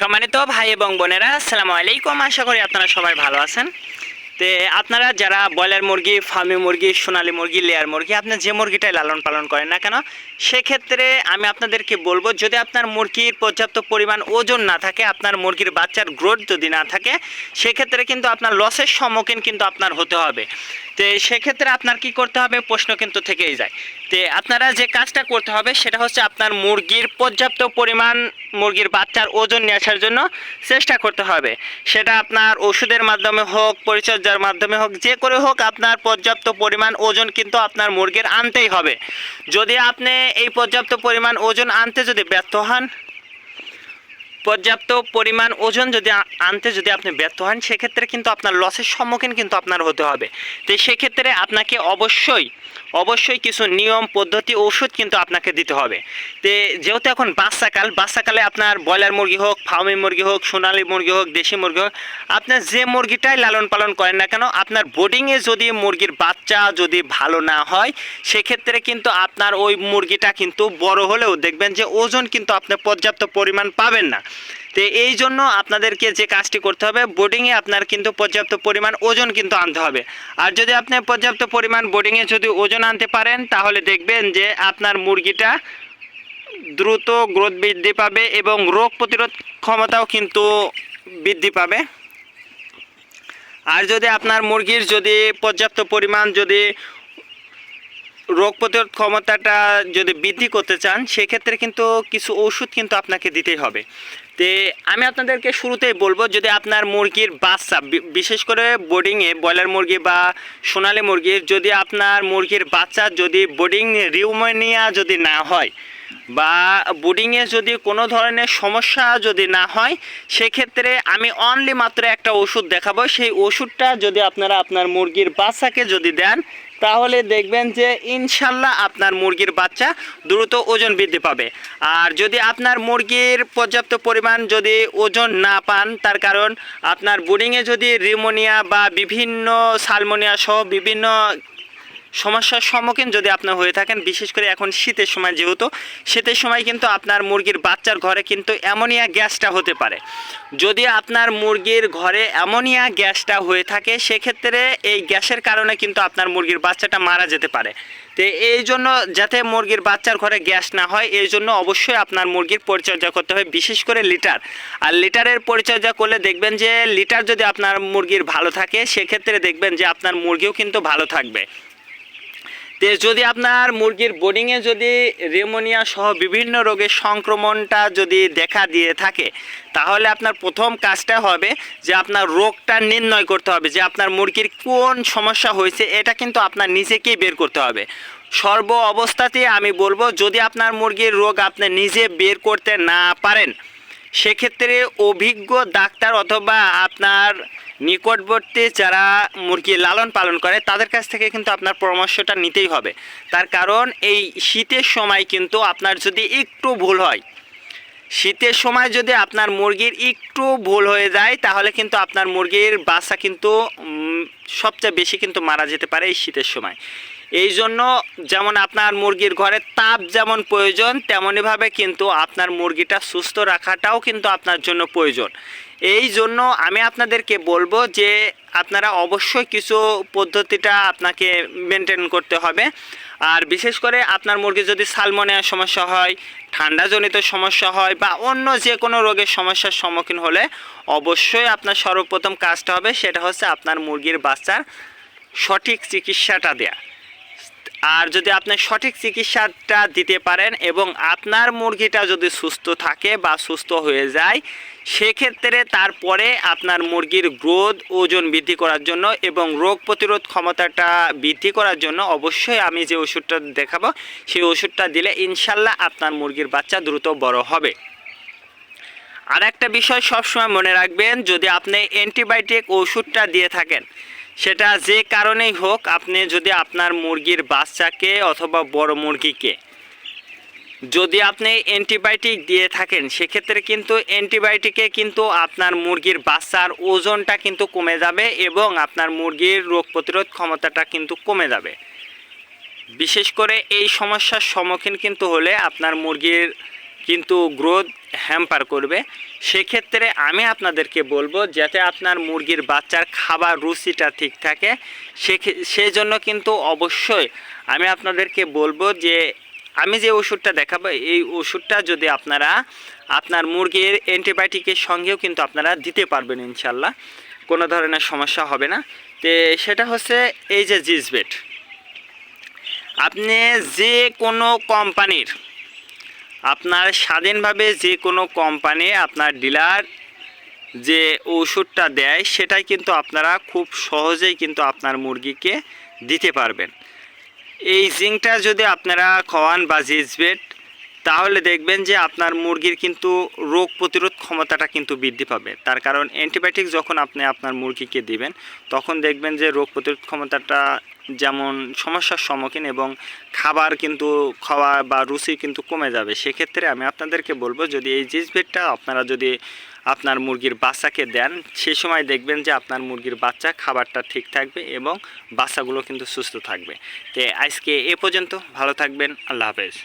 সম্মানিত ভাই এবং বোনেরা, আসসালামু আলাইকুম। আশা করি আপনারা সবাই ভালো আছেন। তে আপনারা যারা ব্রয়লার মুরগি, ফার্মি মুরগি, সোনালী মুরগি, লেয়ার মুরগি আপনার যে মুরগিটাই লালন পালন করেন না কেন, সেক্ষেত্রে আমি আপনাদেরকে বলব, যদি আপনার মুরগির পর্যাপ্ত পরিমাণ ওজন না থাকে, আপনার মুরগির বাচ্চার গ্রোথ যদি না থাকে, সেক্ষেত্রে কিন্তু আপনার লসের সম্মুখীন কিন্তু আপনার হতে হবে। তো সেক্ষেত্রে আপনার কি করতে হবে? প্রশ্ন কিন্তু থেকেই যায়। তে আপনারা যে কাজটা করতে হবে, সেটা হচ্ছে আপনার মুরগির পর্যাপ্ত পরিমাণ মুরগির বাচ্চার ওজন নিয়ে আসার জন্য চেষ্টা করতে হবে। সেটা আপনার ওষুধের মাধ্যমে হোক, পরিচর্যার মাধ্যমে হোক, যে করে হোক আপনার পর্যাপ্ত পরিমাণ ওজন কিন্তু আপনার মুরগির আনতেই হবে। যদি আপনি এই পর্যাপ্ত পরিমাণ ওজন আনতে যদি ব্যর্থ হন পর্যাপ্ত পরিমাণ ওজন যদি আনতে যদি আপনি ব্যর্থ হন, সেক্ষেত্রে কিন্তু আপনার লসের সম্মুখীন কিন্তু আপনার হতে হবে। তো সেক্ষেত্রে আপনাকে অবশ্যই অবশ্যই কিছু নিয়ম, পদ্ধতি, ওষুধ কিন্তু আপনাকে দিতে হবে। তে যেহেতু এখন বাচ্চাকাল, বাচ্চাকালে আপনার ব্রয়লার মুরগি হোক, ফার্মি মুরগি হোক, সোনালী মুরগি হোক, দেশি মুরগি হোক, আপনার যে মুরগিটাই লালন পালন করেন না কেন, আপনার বোর্ডিংয়ে যদি মুরগির বাচ্চা যদি ভালো না হয়, সেক্ষেত্রে কিন্তু আপনার ওই মুরগিটা কিন্তু বড় হলেও দেখবেন যে ওজন কিন্তু আপনি পর্যাপ্ত পরিমাণ পাবেন না। তো এই জন্য আপনাদেরকে যে কাজটি করতে হবে বোর্ডিংয়ে আপনার কিন্তু পর্যাপ্ত পরিমাণ ওজন কিন্তু আনতে হবে। আর যদি আপনি পর্যাপ্ত পরিমাণ বোর্ডিংয়ে যদি ওজন আনতে পারেন, তাহলে দেখবেন যে আপনার মুরগিটা দ্রুত গ্রোথ বৃদ্ধি পাবে এবং রোগ প্রতিরোধ ক্ষমতাও কিন্তু বৃদ্ধি পাবে। আর যদি আপনার মুরগির যদি পর্যাপ্ত পরিমাণ যদি রোগ প্রতিরোধ ক্ষমতাটা যদি বৃদ্ধি করতে চান, সেক্ষেত্রে কিন্তু কিছু ওষুধ কিন্তু আপনাকে দিতেই হবে। তে আমি আপনাদেরকে শুরুতেই বলব, যদি আপনার মুরগির বাচ্চা বিশেষ করে বোর্ডিংয়ে ব্রয়লার মুরগি বা সোনালি মুরগির, যদি আপনার মুরগির বাচ্চা যদি বোর্ডিং রিউমোনিয়া যদি না হয় বা বোর্ডিংয়ে যদি কোনো ধরনের সমস্যা যদি না হয়, সেক্ষেত্রে আমি অনলি মাত্র একটা ওষুধ দেখাবো। সেই ওষুধটা যদি আপনারা আপনার মুরগির বাচ্চাকে যদি দেন, তাহলে দেখবেন যে ইনশাল্লাহ আপনার মুরগির বাচ্চা দ্রুত ওজন বৃদ্ধি পাবে। আর যদি আপনার মুরগির পর্যাপ্ত পরিমাণ যদি ওজন না পান, তার কারণ আপনার বোর্ডিংয়ে যদি রিমোনিয়া বা বিভিন্ন সালমোনিয়া সহ বিভিন্ন সমস্যার সম্মুখীন যদি আপনার হয়ে থাকেন, বিশেষ করে এখন শীতের সময় যেহেতু, শীতের সময় কিন্তু আপনার মুরগির বাচ্চার ঘরে কিন্তু অ্যামোনিয়া গ্যাসটা হতে পারে। যদি আপনার মুরগির ঘরে অ্যামোনিয়া গ্যাসটা হয়ে থাকে, সেক্ষেত্রে এই গ্যাসের কারণে কিন্তু আপনার মুরগির বাচ্চাটা মারা যেতে পারে। তো এই জন্য যাতে মুরগির বাচ্চার ঘরে গ্যাস না হয়, এই জন্য অবশ্যই আপনার মুরগির পরিচর্যা করতে হবে, বিশেষ করে লিটার। আর লিটারের পরিচর্যা করলে দেখবেন যে, লিটার যদি আপনার মুরগির ভালো থাকে, সেক্ষেত্রে দেখবেন যে আপনার মুরগিও কিন্তু ভালো থাকবে। তে যদি আপনার মুরগির বোর্ডিংয়ে যদি রেমোনিয়া সহ বিভিন্ন রোগের সংক্রমণটা যদি দেখা দিয়ে থাকে, তাহলে আপনার প্রথম কাজটা হবে যে আপনার রোগটা নির্ণয় করতে হবে যে আপনার মুরগির কোন সমস্যা হয়েছে, এটা কিন্তু আপনার নিজেকেই বের করতে হবে। সর্ব অবস্থাতে আমি বলব, যদি আপনার মুরগির রোগ আপনি নিজে বের করতে না পারেন সেক্ষেত্রে অভিজ্ঞ ডাক্তার অথবা আপনার নিকটবর্তী যারা মুরগি লালন পালন করে, তাদের কাছ থেকে কিন্তু আপনার পরামর্শটা নিতেই হবে। তার কারণ এই শীতের সময় কিন্তু আপনার যদি একটু ভুল হয়, শীতের সময় যদি আপনার মুরগির একটু ভুল হয়ে যায়, তাহলে কিন্তু আপনার মুরগির বাচ্চা কিন্তু সবচেয়ে বেশি কিন্তু মারা যেতে পারে এই শীতের সময়। এই জন্য যেমন আপনার মুরগির ঘরে তাপ যেমন প্রয়োজন, তেমনইভাবে কিন্তু আপনার মুরগিটা সুস্থ রাখাটাও কিন্তু আপনার জন্য প্রয়োজন। এই জন্য আমি আপনাদেরকে বলব যে আপনারা অবশ্যই কিছু পদ্ধতিটা আপনাকে মেনটেন করতে হবে। আর বিশেষ করে আপনার মুরগি যদি সালমোনিয়ার সমস্যা হয়, ঠান্ডাজনিত সমস্যা হয় বা অন্য যে কোনো রোগের সমস্যার সম্মুখীন হলে অবশ্যই আপনার সর্বপ্রথম কাজটা হবে সেটা হচ্ছে আপনার মুরগির বাচ্চার সঠিক চিকিৎসাটা দেয়া। আর যদি আপনি সঠিক চিকিৎসাটা দিতে পারেন এবং আপনার মুরগিটা যদি সুস্থ থাকে বা সুস্থ হয়ে যায়, সেক্ষেত্রে তারপরে আপনার মুরগির গ্রোথ, ওজন বৃদ্ধি করার জন্য এবং রোগ প্রতিরোধ ক্ষমতাটা বৃদ্ধি করার জন্য অবশ্যই আমি যে ওষুধটা দেখাবো, সেই ওষুধটা দিলে ইনশাল্লাহ আপনার মুরগির বাচ্চা দ্রুত বড় হবে। আর একটা বিষয় সবসময় মনে রাখবেন, যদি আপনি অ্যান্টিবায়োটিক ওষুধটা দিয়ে থাকেন সেটা যে কারণেই হোক, আপনি যদি আপনার মুরগির বাচ্চাকে অথবা বড় মুরগিকে যদি আপনি অ্যান্টিবায়োটিক দিয়ে থাকেন, সেক্ষেত্রে কিন্তু অ্যান্টিবায়োটিকে কিন্তু আপনার মুরগির বাচ্চার ওজনটা কিন্তু কমে যাবে এবং আপনার মুরগির রোগ প্রতিরোধ ক্ষমতাটা কিন্তু কমে যাবে। বিশেষ করে এই সমস্যার সম্মুখীন কিন্তু হলে আপনার মুরগির কিন্তু গ্রোথ হ্যাম্পার করবে। সেক্ষেত্রে আমি আপনাদেরকে বলব, যাতে আপনার মুরগির বাচ্চার খাবার রুচিটা ঠিক থাকে। সেই জন্য কিন্তু অবশ্যই আমি আপনাদেরকে বলব যে, আমি যে ওষুধটা দেখাবো, এই ওষুধটা যদি আপনারা আপনার মুরগির অ্যান্টিবায়োটিকের সঙ্গেও কিন্তু আপনারা দিতে পারবেন ইনশাল্লাহ। কোনো ধরনের সমস্যা হবে না। তো সেটা হচ্ছে এই যে জিজবেট আপনি যে কোনো কোম্পানির আপনার স্বাধীনভাবে যে কোনো কোম্পানি আপনার ডিলার যে ওষুধটা দেয়, সেটাই কিন্তু আপনারা খুব সহজেই কিন্তু আপনার মুরগিকে দিতে পারবেন। এই জিঙ্কটা যদি আপনারা খাওয়ান বা জিজবেট তাহলে দেখবেন যে আপনার মুরগির কিন্তু রোগ প্রতিরোধ ক্ষমতাটা কিন্তু বৃদ্ধি পাবে। তার কারণ অ্যান্টিবায়োটিক যখন আপনি আপনার মুরগিকে দিবেন, তখন দেখবেন যে রোগ প্রতিরোধ ক্ষমতাটা যেমন সমস্যার সম্মুখীন এবং খাবার কিন্তু খাওয়া বা রুচি কিন্তু কমে যাবে। সেক্ষেত্রে আমি আপনাদেরকে বলব, যদি এই জিজবেটটা আপনারা যদি আপনার মুরগির বাচ্চাকে দেন সেই সময় দেখবেন যে আপনার মুরগির বাচ্চা খাবারটা ঠিক থাকবে এবং বাচ্চাগুলো কিন্তু সুস্থ থাকবে। তো আজকে এ পর্যন্ত, ভালো থাকবেন, আল্লাহ হাফেজ।